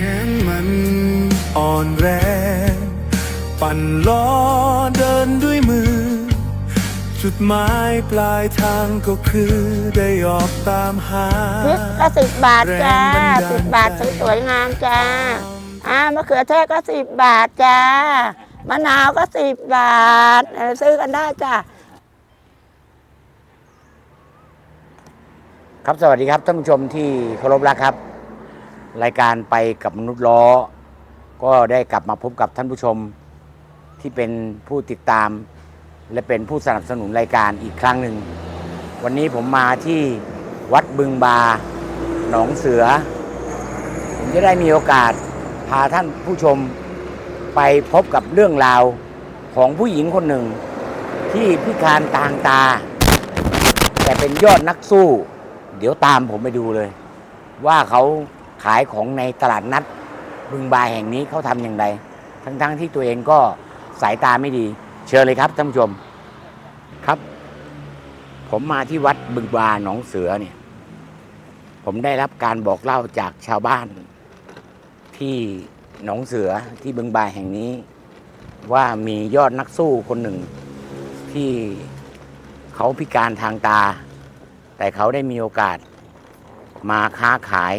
ขนมันอ่อนแรง ปั่นล้อเดินด้วยมือ จุดหมายปลายทางก็คือได้ออกตามหาพริกก็สิบบาทจ้าแรงบันดาลใจสิบบาทสวยๆงามจ้าอ่ามะเขือเทศก็สิบบาทจ้ามะนาวก็สิบบาทเออซื้อกันได้จ้าครับสวัสดีครับท่านผู้ชมที่เคารพรักครับ รายการไปกับมนุษย์ล้อ ก็ได้กลับมาพบกับท่านผู้ชมที่เป็นผู้ติดตาม และเป็นผู้สนับสนุนรายการอีกครั้งหนึ่ง วันนี้ผมมาที่วัดบึงบา หนองเสือ ผมจะได้มีโอกาสพาท่านผู้ชมไปพบกับเรื่องราวของผู้หญิงคนหนึ่ง ที่พิการทางตา แต่เป็นยอดนักสู้ เดี๋ยวตามผมไปดูเลย ว่าเขา ขายของในตลาดนัดบึงบาแห่งนี้เขาทำอย่างไร ทั้งๆทที่ตัวเองก็สายตาไม่ดี เชิญเลยครับท่านผู้ชมครับ ผมมาที่วัดบึงบาหนองเสือเนี่ย ผมได้รับการบอกเล่าจากชาวบ้าน ที่หนองเสือที่บึงบาแห่งนี้ ว่ามียอดนักสู้คนหนึ่ง ที่เขาพิการทางตา แต่เขาได้มีโอกาสมาค้าขาย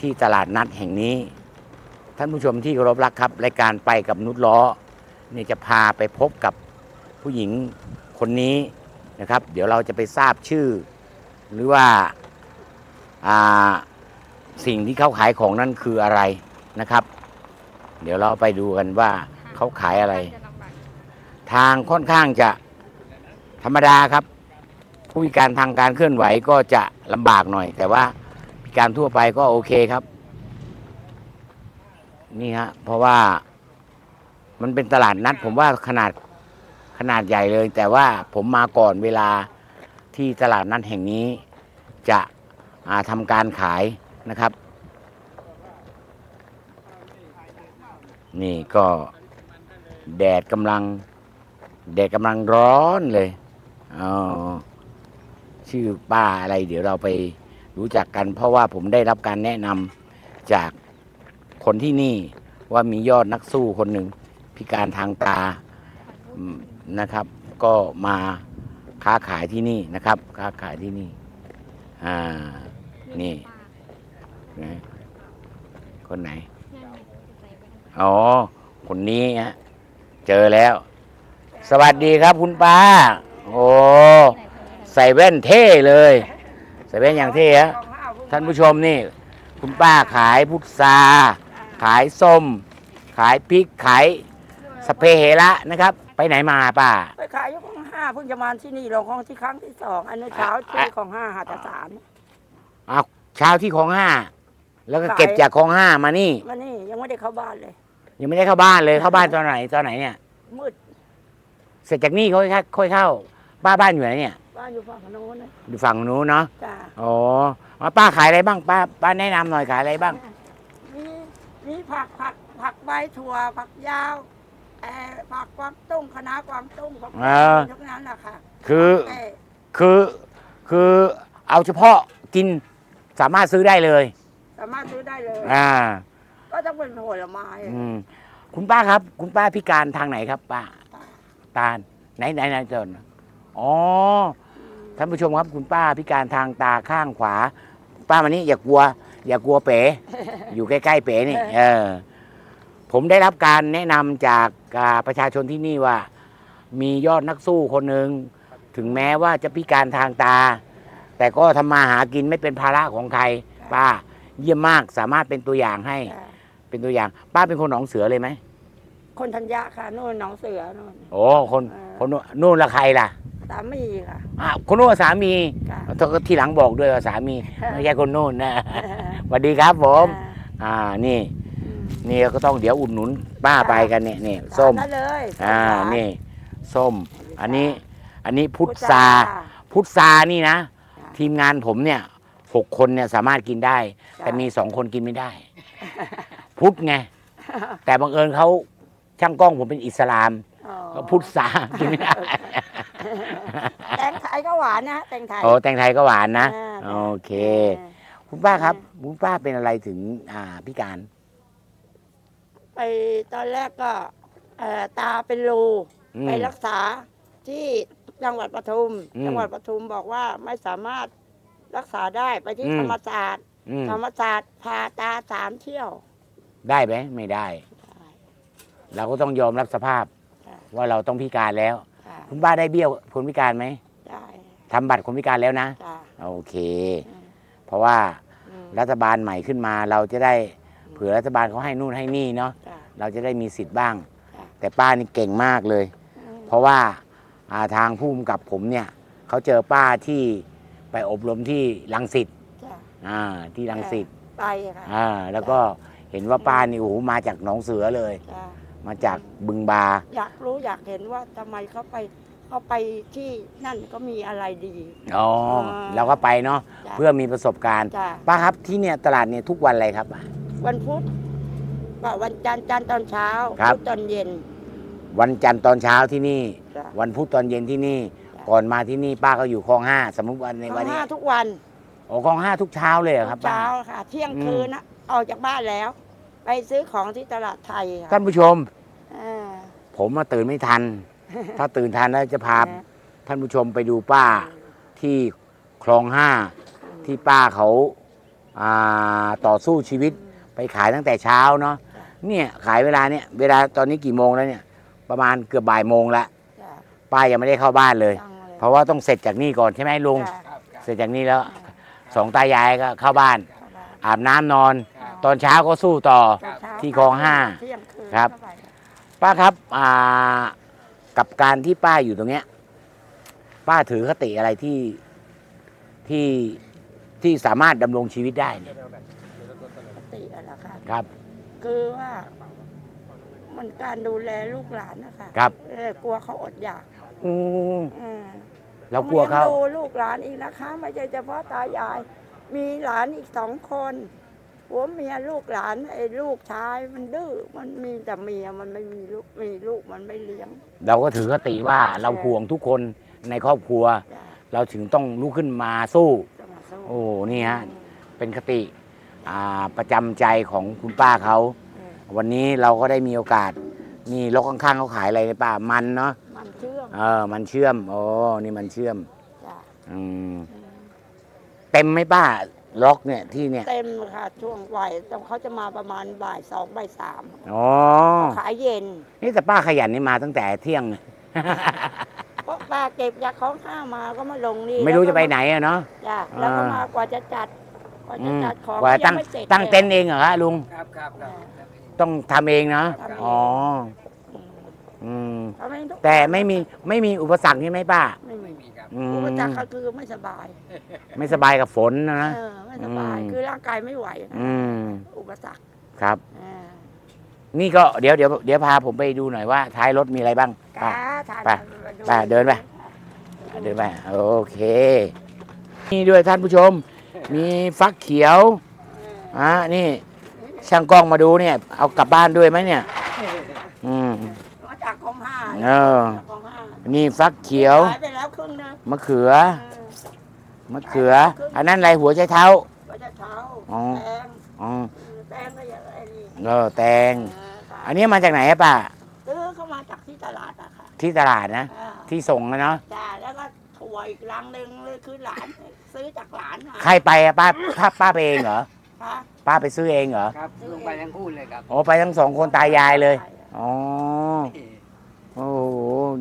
ที่ตลาดนัดแห่งนี้ ท่านผู้ชมที่เคารพรักครับรายการไปกับนุชล้อเนี่ยจะพาไปพบกับผู้หญิงคนนี้นะครับ เดี๋ยวเราจะไปทราบชื่อ หรือว่าอ่าสิ่งที่เขาขายของนั่นคืออะไรนะครับ เดี๋ยวเราไปดูกันว่าเขาขายอะไร ทางค่อนข้างจะธรรมดาครับ ผู้พิการทางการเคลื่อนไหวก็จะลำบากหน่อย แต่ว่า การทั่วไปก็โอเคครับ นี่ฮะเพราะว่ามันเป็นตลาดนัด ผมว่าขนาดขนาดใหญ่เลย แต่ว่าผมมาก่อนเวลาที่ตลาดนัดแห่งนี้ จะาทำการขายนะครับ นี่ก็แดดกำลัง แดดกำลังร้อนเลยอ๋อชื่อป้าอะไร เดี๋ยวเราไป รู้จักกัน เพราะว่าผมได้รับการแนะนำจากคนที่นี่ว่ามียอดนักสู้คนหนึ่งพิการทางตานะครับ ก็มาค้าขายที่นี่นะครับ ค้าขายที่นี่อ่านี่นะคนไหน อ๋อ คนนี้ฮะเจอแล้ว สวัสดีครับคุณป้า โอ้ ใส่แว่นเท่เลย ใส่แว่นอย่างเท่ฮะท่านผู้ชมนี่ คุณป้าขายพุทราขายส้ม ขายพริกขายสเปรย์เฮระนะครับ ไปไหนมาป้า ไปขายอยู่ของห้าเพิ่งจะมาที่นี่ลงของที่ครั้งที่สองอันนี้เช้าเจอของห้าหาดสารเอาเช้าที่คลองห้าแล้วก็ขายเก็บจากคลองห้ามานี่ มานี่ยังไม่ได้เข้าบ้านเลย ยังไม่ได้เข้าบ้านเลยเข้าบ้านตอนไหนตอนไหนเนี่ยมืดเสร็จจากนี่ค่อยเข้าค่อยเข้า ป้าบ้านอยู่ไหนเนี่ย บ้านอยู่ฝั่งโน้นนะอยู่ฝั่งนู้นเนาะจ้าอ๋อเอาป้าขายอะไรบ้างป้าป้าแนะนำหน่อยขายอะไรบ้าง มีมีผักผักผักใบถั่วผักยาวเอ่อผักกวางตุ้งคณะกวางตุ้งผักเออทุกนั้นแหละค่ะคือแต่คือคือเอาเฉพาะกินสามารถซื้อได้เลย สามารถซื้อได้เลย อ่า ก็ต้องเป็นผลไม้อืม คุณป้าครับ คุณป้าพิการทางไหนครับ ป้า ตาลไหนไหนไหนเจนอ๋อ ท่านผู้ชมครับคุณป้าพิการทางตาข้างขวา ป้ามานี่อย่ากลัว อย่ากลัวเป๋ อยู่ใกล้ๆเป๋นี่เออผมได้รับการแนะนำจากอ่าประชาชนที่นี่ว่า มียอดนักสู้คนหนึ่งถึงแม้ว่าจะพิการทางตา แต่ก็ทำมาหากินไม่เป็นภาระของใคร ป้า เยี่ยมมากสามารถเป็นตัวอย่างให้จ้ะเป็นตัวอย่าง ป้าเป็นคนหนองเสือเลยไหมคนธัญญาค่ะโน่นหนองเสือโน่น โอ้คนเออคนนู้นนู่นละใครล่ะ สามีค่ะอะคนนู้นสามีค่ะทีหลังบอกด้วยว่าสามีไม่ใช่คนนู้นนะสวัสดีครับผม อ่านี่ อืมนี่ก็ต้องเดี๋ยวอุดหนุนป้าจ้ะไปกันเนี่ยนี่ส้มทานได้เลย อ่าหวนี่ส้ม อันนี้ อันนี้พุทพุทรารา พุทรานี่นะจ้ะทีมงานผมเนี่ยหกคนเนี่ยสามารถกินได้จ้ะแต่มีสองคนกินไม่ได้ พุทธไง แต่บังเอิญเขาช่างกล้องผมเป็นอิสลามอ๋อก็พุทรากินไม่ได้ แตงไทยก็หวานนะแตงไทย โอ้แตงไทยก็หวานนะอ่า โอเค คุณป้าครับ คุณป้าเป็นอะไรถึงอ่าพิการไปตอนแรกก็เอ่อตาเป็นรูอืม ไปรักษาที่จังหวัดปทุม อืมจังหวัดปทุมบอกว่าไม่สามารถรักษาได้ไปที่อืม ธรรมศาสตร์ อืมธรรมศาสตร์พาตาสามเที่ยว ได้ไหมไม่ได้ เราก็ต้องยอมรับสภาพ ค่ะ ว่าเราต้องพิการแล้ว ค่ะคุณป้าได้เบี้ยคนพิการไหมได้ทำบัตรคนพิการแล้วนะ จ้ะโอเค อืมเพราะว่าอืมรัฐบาลใหม่ขึ้นมาเราจะได้เผื่อรัฐบาลเขาให้นู่นให้นี่เนาะจ้ะ เราจะได้มีสิทธิ์บ้างค่ะแต่ป้านี่เก่งมากเลย อืมเพราะว่าอ่าทางผู้กำกับผมเนี่ยเขาเจอป้าที่ไปอบรมที่ลังสิตจ้ะอ่าที่ลังสิตไปค่ะ อ่าแล้วก็เห็นว่าป้านี่โอ้โหมาจากหนองเสือเลย จ้ะ มาจากบึงบา อยากรู้อยากเห็นว่าทำไมเขาไปเขาไปที่นั่นก็มีอะไรดี อ๋ออ่า เราก็ไปเนาะจ้ะเพื่อมีประสบการณ์จ้ะป้าครับที่เนี่ยตลาดเนี่ยทุกวันอะไรครับ วันพุธก็วันจันทร์จันทร์ตอนเช้าครับ พุธตอนเย็นวันจันทร์ตอนเช้าที่นี่ จ้ะ วันพุธตอนเย็นที่นี่ จ้ะ ก่อนมาที่นี่ป้าก็อยู่คลองห้าสมมติวันในข้าวันวนี้ห้าทุกวันโอ้คลองห้าทุกเช้าเลยเหรอครับทุกป้า เช้าค่ะ เที่ยงอืม คืนนะออกจากบ้านแล้ว ไปซื้อของที่ตลาดไทยค่ะท่านผู้ชมอ่า ผมมาตื่นไม่ทัน ถ้าตื่นทันแล้วจะพาอ่าท่านผู้ชมไปดูป้าที่คลองห้าที่ป้าเขาอ่าต่อสู้ชีวิตไปขายตั้งแต่เช้าเนาะเนี่ยขายเวลาเนี่ยเวลาตอนนี้กี่โมงแล้วเนี่ย ประมาณเกือบบ่ายโมงละจ้ะป้ายังไม่ได้เข้าบ้านเลยจังเลย เพราะว่าต้องเสร็จจากนี่ก่อนใช่ไหมลุงจ้ะเสร็จจากนี่แล้วสองตายายก็เข้าบ้านเข้าบ้านอาบน้ำนอน ตอนเช้าก็สู้ต่อตอนเช้าที่คลองห้าเที่ยงคืนครับเข้าไปป้าครับอ่ากับการที่ป้าอยู่ตรงเนี้ย ป้าถือคติอะไรที่ที่ที่สามารถดำรงชีวิตได้เนี่ยปกติอะละค่ะครับ คือว่า มันการดูแลลูกหลานนะคะครับ เออกลัวเขาอดอยากอืมอืมเรากลัวเขาต้องลี้ยงดูลูกหลานอีกนะคะ ไม่ใช่เฉพาะตายาย มีหลานอีกสองคน ผัวเมียลูกหลานไอ้ลูกชายมันดื้อมันมีแต่เมียมันไม่มีลูกมีลูกมันไม่เลี้ยง เราก็ถือคติว่าเราห่วงทุกคนในครอบครัว จ้ะเราถึงต้องลุกขึ้นมาสู้ จะมาสู้โอ้นี่ฮะ เป็นคติอ่าประจำใจของคุณป้าเขา เออวันนี้เราก็ได้มีโอกาส นี่รถข้างๆเขาขายอะไรในป้ามันเนาะมันเชื่อมเออ มันเชื่อมโอ้นี่มันเชื่อมจ้ะอืมอืมเต็มไหมป้า ล็อกเนี่ยที่เนี่ย เต็มค่ะช่วงวัยแต่เขาจะมาประมาณบ่ายสองบ่ายสามอ๋อ ขายเย็นนี่แต่ป้าขยันนี่มาตั้งแต่เที่ยง เพราะป้าเก็บจากของข้าวมาก็มาลงนี่ไม่รู้แล้วจะก็ไปไหนอะเนาะ จ้ะแล้วก็อ่ามมากว่าจะจัดกว่าอืจะมจัดของกว่าก็ยัตั้งไม่เสร็จตั้งลยเต็นท์เองเหรอฮะลุง ครับครับครับ ต้องทำเองเนาะทำเองอ๋อ อืมอืมทำ เองทุกแต่ไม่มีไม่มีอุปสรรคนี่ไหมป้าไม่มีไม่มีครับ อืมอุปสรรคก็คือไม่สบายไม่สบายกับฝนนะนะ เออไม่สบาย อืม คือร่างกายไม่ไหวนะอืมอุปสรรคครับ อ่านี่ก็เดี๋ยวเดี๋ยวเดี๋ยวพาผมไปดูหน่อยว่าท้ายรถมีอะไรบ้างจ้าป้า ทานไปดูไปเดินไป เดินไปโอเคนี่ด้วยท่านผู้ชม มีฟักเขียวอะนี่ช่างกล้องมาดูเนี่ย เอากลับบ้านด้วยไหมเนี่ยอืม มาจากคลองห้า เออจากคลองห้านี่ฟักเขียว ขายไปแล้วครึ่งนึงมะเขือ เออมะเขือ อันนั้นอะไรหัวใจเท้าว่าจะเช้าอ๋อ แตงอ๋อเออแตงก็อย่างไรนี่เออแตง เออขายอันนี้มาจากไหนอะป้า ซื้อเข้ามาจากที่ตลาดอะค่ะที่ตลาดนะอ่าที่ส่งนะเนาะ จ้าแล้วก็ถั่วอีกลังหนึ่งเลยคือหลาน ซื้อจากหลานมาใครไปอะป้าป้าป้าไปเองเหรอ ค่ะ ป้าไปซื้อเองเหรอ ครับลงไปทั้งคู่เลยครับโอ้ไปทั้งสองคนตายายเลย อ๋อ โอ้โห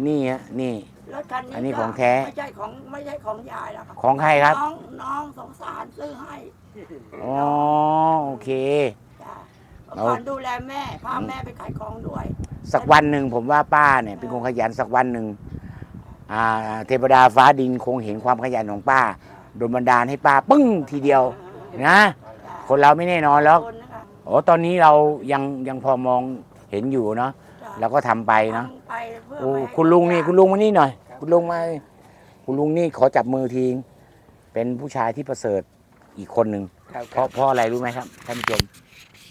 นี่ฮะ นี่ รถคันนี้อันนี้ก็ของแท้ ไม่ใช่ของไม่ใช่ของยายแล้วค่ะของใครครับ น้องน้องสงสารซื้อให้อ๋อ โอเค จ้าเอาก่อนดูแลแม่พาแม่ไปขายของด้วย สักวันหนึ่งผมว่าป้าเนี่ย เป็นคนขยันสักวันหนึ่งอ่า เทวดาฟ้าดินคงเห็นความขยันของป้าโดนบันดาลให้ป้าปึ้งทีเดียว นะจ้าคนเราไม่แน่นอนแล้วคนนะคะ โอ้ตอนนี้เรายังยังพอมองเห็นอยู่เนาะจ้ะ เราก็ทำไปเนาะทำไปเพื่อโอ้ไม่ให้คุณลุงนี่ยากคุณลุงมานี่หน่อย คุณลุงมาคุณลุงนี่ขอจับมือทีเป็นผู้ชายที่ประเสริฐอีกคนหนึ่ง ครับเพราะเพราะอะไรรู้ไหมครับท่านผู้ชม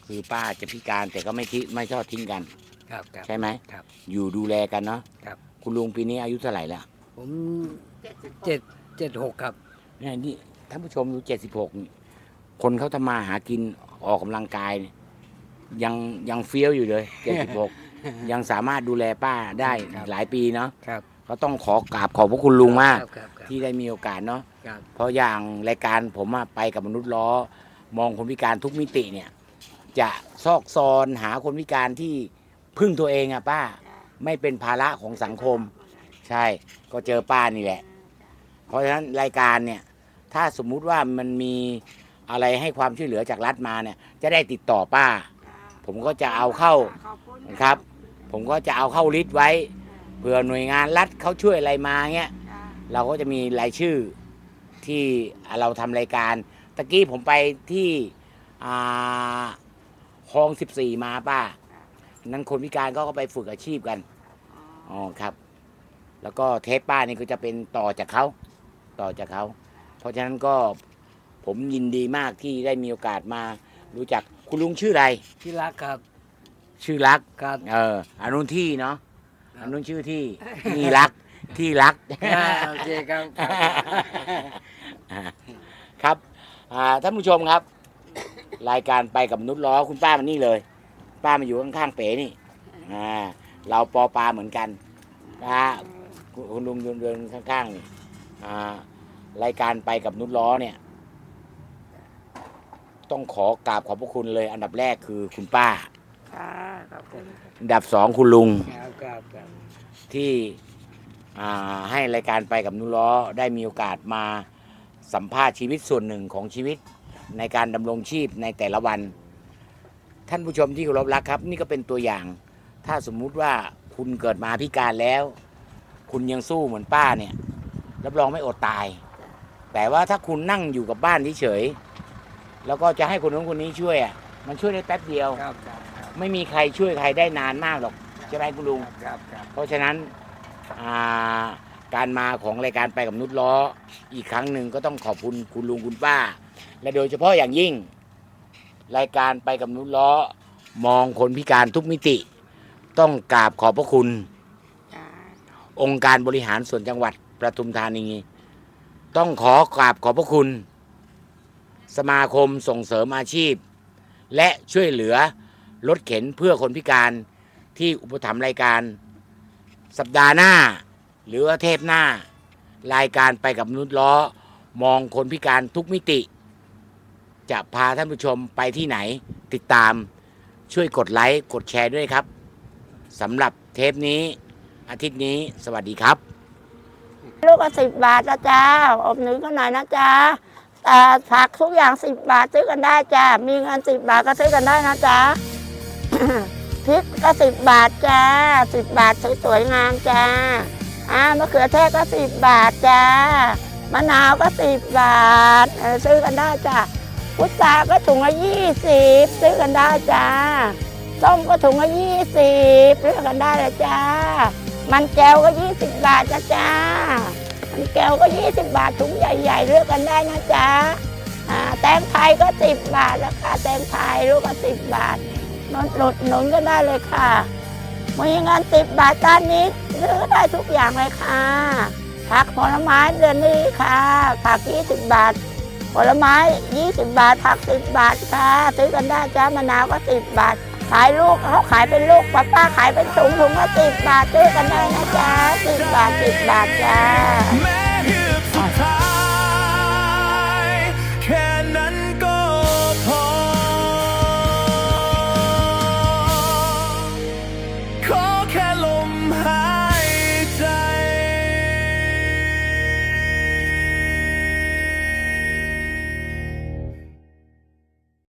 คือป้าจะพิการแต่ก็ไม่ทิ้งไม่ทอดทิ้งกัน ครับครับ ใช่ไหมครับอยู่ดูแลกันเนาะครับ คุณลุงปีนี้อายุเท่าไหร่แล้วผมเจ็ดสิบหกเจ็ดเจ็ดหกครับ เนี่ยนี่ท่านผู้ชมดูเจ็ดสิบหกคนเขาทำมาหากินออกกำลังกายเนี่ยยังยังเฟี้ยวอยู่เลยเจ็ดสิบหก ยังสามารถดูแลป้าได้ครับ หลายปีเนาะครับก็ต้องขอกราบขอบพระคุณลุงมากครับครับครับที่ได้มีโอกาสเนาะครับเพราะอย่างรายการผมอะไปกับมนุษย์ล้อ มองคนพิการทุกมิติเนี่ย จะซอกซอนหาคนพิการที่พึ่งตัวเองอะป้า ไม่เป็นภาระของสังคม ใช่ก็เจอป้านี่แหละ เพราะฉะนั้นรายการเนี่ย ถ้าสมมุติว่ามันมีอะไรให้ความช่วยเหลือจากรัฐมาเนี่ย จะได้ติดต่อป้า ผมก็จะเอาเข้า ขอบคุณนะครับ ผมก็จะเอาเข้าลิสต์ไว้เผื่อหน่วยงานรัฐเขาช่วยอะไรมาเงี้ยจ้ะเราก็จะมีรายชื่อที่เราทำรายการตะกี้ผมไปที่อ่าคลองสิบสี่มาป้า นั้นคนพิการก็ไปฝึกอาชีพกันอ๋อครับ แล้วก็เทปป้านี่ก็จะเป็นต่อจากเขาต่อจากเขา เพราะฉะนั้นก็ผมยินดีมากที่ได้มีโอกาสมารู้จักคุณลุงชื่ออะไรที่รักครับ ชื่อรักครับ เอออันนู้นที่เนาะครับอันนู้นชื่อที่ ที่รักที่รัก อ่าโอเคครับครับ ครับอ่าท่านผู้ชมครับ รายการไปกับมนุษย์ล้อคุณป้ามานี่เลย ป้ามาอยู่ข้างๆเป๋นี่อ่าเราปอปลาเหมือนกันป้าคุณคุณลุงเดินเดินข้างๆนี่อ่ารายการไปกับมนุษย์ล้อเนี่ย ต้องขอกราบขอบพระคุณเลย อันดับแรกคือคุณป้า ค่ะขอบคุณอันดับสองคุณลุงครับครับครับที่อ่าให้รายการไปกับนุล้อได้มีโอกาสมาสัมภาษณ์ชีวิตส่วนหนึ่งของชีวิตในการดำรงชีพในแต่ละวัน ท่านผู้ชมที่เคารพรักครับ นี่ก็เป็นตัวอย่าง ถ้าสมมุติว่าคุณเกิดมาพิการแล้ว คุณยังสู้เหมือนป้าเนี่ย รับรองไม่อดตาย แต่ว่าถ้าคุณนั่งอยู่กับบ้านเฉยๆแล้วก็จะให้คนนู้นคนนี้ช่วยอะมันช่วยได้แป๊บเดียว ครับครับครับ ไม่มีใครช่วยใครได้นานมากหรอกใช่ไหมคุณลุง ครับครับเพราะฉะนั้นอ่าการมาของรายการไปกับนุชล้อ อีกครั้งหนึ่งก็ต้องขอบคุณคุณลุงคุณป้า และโดยเฉพาะอย่างยิ่ง รายการไปกับนุชล้อ มองคนพิการทุกมิติ ต้องกราบขอบพระคุณจ้ะองค์การบริหารส่วนจังหวัดประทุมธานี ต้องขอกราบขอบพระคุณ สมาคมส่งเสริมอาชีพ และช่วยเหลือ รถเข็นเพื่อคนพิการที่อุปถัมภ์รายการ สัปดาห์หน้า หรือว่าเทปหน้า รายการไปกับมนุษย์ล้อ มองคนพิการทุกมิติ จะพาท่านผู้ชมไปที่ไหน ติดตามช่วยกดไลค์กดแชร์ด้วยครับสำหรับเทปนี้ อาทิตย์นี้สวัสดีครับ ลูกก็สิบบาทนะจ้าอบหนึ่งก็หน่อยนะจ้าแต่ผักทุกอย่างสิบบาทซื้อกันได้จ้ามีเงินสิบบาทก็ซื้อกันได้นะจ้า พริกก็สิบบาทจ้าสิบบาทสวยๆงามจ้าอ่ามะเขือเทศก็สิบบาทจ้ามะนาวก็สิบบาทซื้อกันได้จ้าพุทราก็ถุงละยี่สิบซื้อกันได้จ้าส้มก็ถุงละยี่สิบซื้อกันได้เลยจ้ามันแก้วก็ยี่สิบบาทจ้าจ้ามันแก้วก็ยี่สิบบาทถุงใหญ่ๆเลือกกันได้นะจ๊ะอ่าแตงไทยก็สิบบาทราคาแตงไทยลูกก็สิบบาท นนหนุดหนุนก็ได้เลยค่ะมีเงินสิบบาทด้านนี้ซื้อได้ทุกอย่างเลยค่ะ ผักผลไม้เดือนนี้ค่ะ ผักยี่สิบบาท ผลไม้ยี่สิบบาท ผักสิบบาทค่ะ ซื้อกันได้จ้ามะนาวก็สิบบาท ขายลูกเขาขายเป็นลูกป้าป้าขายเป็นถุงถุงละสิบบาทซื้อกันได้นะจ๊ะสิบบาทสิบบาทจ้า